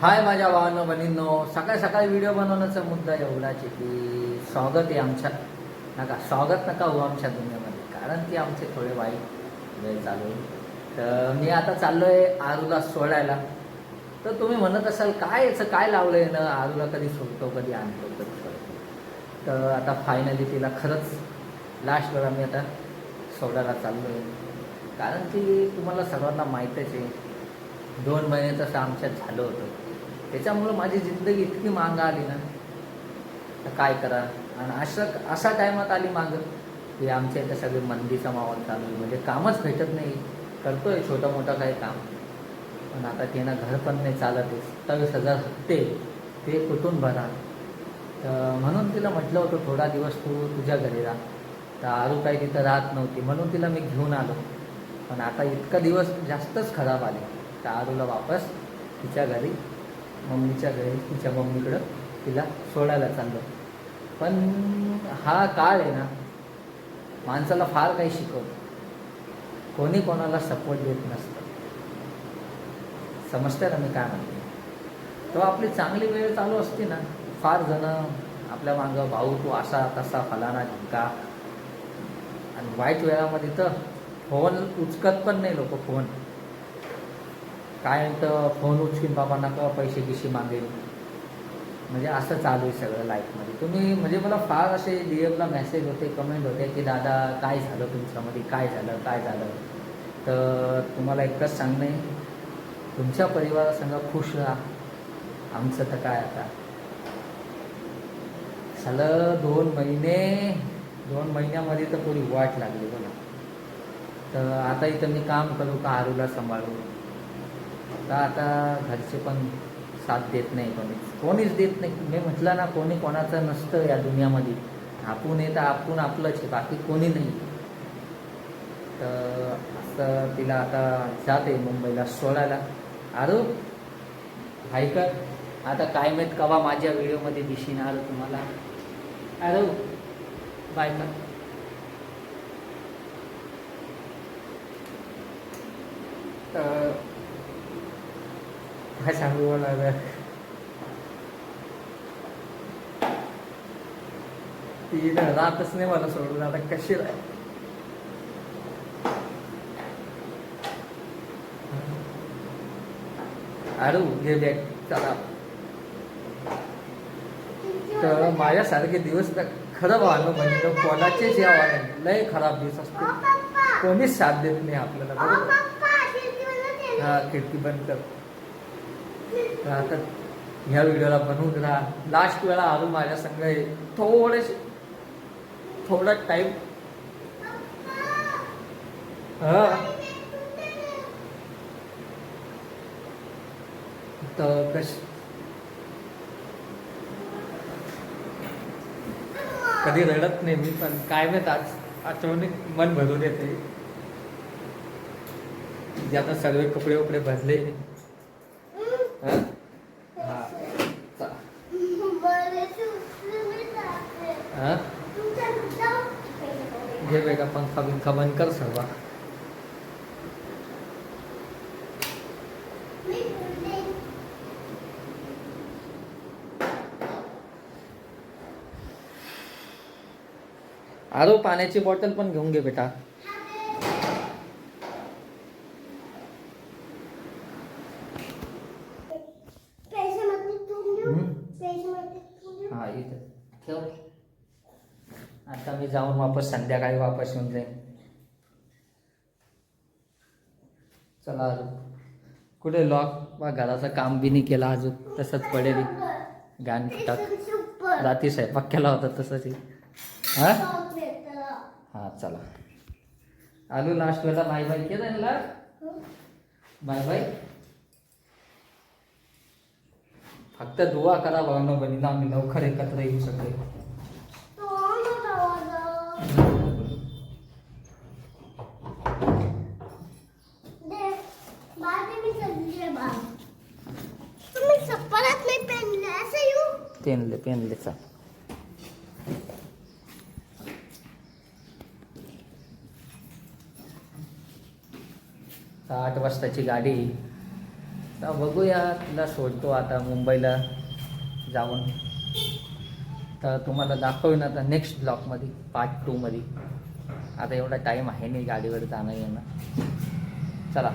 हाय माझ्या भावांनो बहिणींनो सकाळी सकाळी व्हिडिओ बनवण्याचा मुद्दा एवढाच आहे की स्वागत आहे आमच्या. नका स्वागत नका हो आमच्या दुनियामध्ये कारण की आमचे थोडे वाईट वेळ चालू आहे तर मी आता चाललो आहे आरूला सोडायला. तर तुम्ही म्हणत असाल काय याचं काय लावलं आहे ना आरूला कधी सोडतो कधी आणतो कधी सोडतो तर आता फायनली तिला खरंच लास्ट वेळा मी आता सोडायला चाललो आहे कारण की तुम्हाला सर्वांना माहीतच आहे दोन महिने तसं आमच्यात झालं होतं. त्याच्यामुळं माझी जिंदगी इतकी मागं आली ना. तर काय करा? आणि अशा अशा टायमात आली मागं. की आमच्या इथं सगळे मंदीचा माहोल चालू आहे. म्हणजे कामच भेटत नाही. करतोय छोटा मोठा काही काम. पण आता त्यांना घर पण नाही चालत आहे. सत्तावीस हजार हप्ते ते कुठून भरा तर म्हणून तिला म्हटलं होतं थोडा दिवस तू तुझ्या घरी राहा. तर आरू काही तिथं राहत नव्हती. म्हणून तिला मी घेऊन आलो. पण आता इतका दिवस जास्तच खराब आले. तर आरूला वापस तिच्या घरी मम्मीच्या घरी तिच्या मम्मीकडं तिला सोडायला चाललो. पण हा काळ आहे ना माणसाला फार काही शिकवतो. कोणी कोणाला सपोर्ट देत नसतं. समजतं ना मी काय म्हणते? तो आपली चांगली वेळ चालू असते ना फार जण आपल्या मागं भाऊ तू असा तसा फलाना ढिंका आणि वाईट वेळामध्ये तर फोन उचकत पण नाही लोक फोन. काय तर फोन उचकीन बाबा का पैसे किशी मागेल. म्हणजे असं चालू आहे सगळं लाईफमध्ये तुम्ही म्हणजे मला फार असे डी एफला मेसेज होते कमेंट होते की दादा काय झालं तुमच्यामध्ये? काय झालं? काय झालं? तर तुम्हाला एकच सांगणं आहे तुमच्या परिवारासंग खुश राहा. आमचं तर काय आता? झालं दोन महिने दोन महिन्यामध्ये तर पुरी वाट लागली बघा. तर आता इथं मी काम करू का आरूला सांभाळू? तर आता घरचे पण साथ देत नाही कोणी कोणीच देत नाही. मी म्हटलं ना कोणी कोणाचं नसतं या दुनियामध्ये. आपण आहे तर आपण आपलंच आहे बाकी कोणी नाही. तर असं तिला आता जाते मुंबईला सोडायला. अरे ऐकत आता काय माहीत कवा माझ्या व्हिडिओमध्ये दिशीन आरू तुम्हाला? अरे बाय का तर काय सांगू मला? ती ना राहतच नाही मला सोडून आता कशी राह अरे घे बॅग चला तर माझ्यासारखे दिवस तर खरं व्हावं म्हणजे कोणाचेच यावं नाही लय खराब दिवस असते कोणीच साथ देत नाही आपल्याला बरोबर हा खिडकी बंद कर तर आता ह्या व्हिडिओला बनवून राहा लास्ट वेळा आलो माझ्या संघ आहे. थोडेसे थोडा टाईम हा. तर कश? कधी रडत नाही मी पण काय माहीत आज आठवणीत मन भरून येते. आता सर्व कपडे वपडे भरले. हं? घे बेगा पंखा बिंखा बंद कर सर्व. आरो पाण्याची बॉटल पण घेऊन घे बेटा हा इथं ठेव आता मी जाऊन वापस संध्याकाळी वापस येऊन जाईन. चला अजून. कुठे लॉक बा घराचं काम बी नाही केलं अजून. तसंच पडेल. गाण टाक. रात्री स्वयंपाक केला होता तसंच आहे. हा? हा चला. आलू लास्ट वेळेला बाय बाय केलं ना? बाय बाय फक्त दुवा करा भावना बहिणीला आम्ही लवकर एकत्र येऊ शकतो. पेनले पेनले चा आठ वाजताची गाडी. तर बघूया तिला सोडतो आता मुंबईला जाऊन. तर तुम्हाला दाखवेन आता नेक्स्ट ब्लॉकमध्ये पार्ट टूमध्ये आता एवढा टाईम आहे नाही गाडीवर जाणं येणं चला.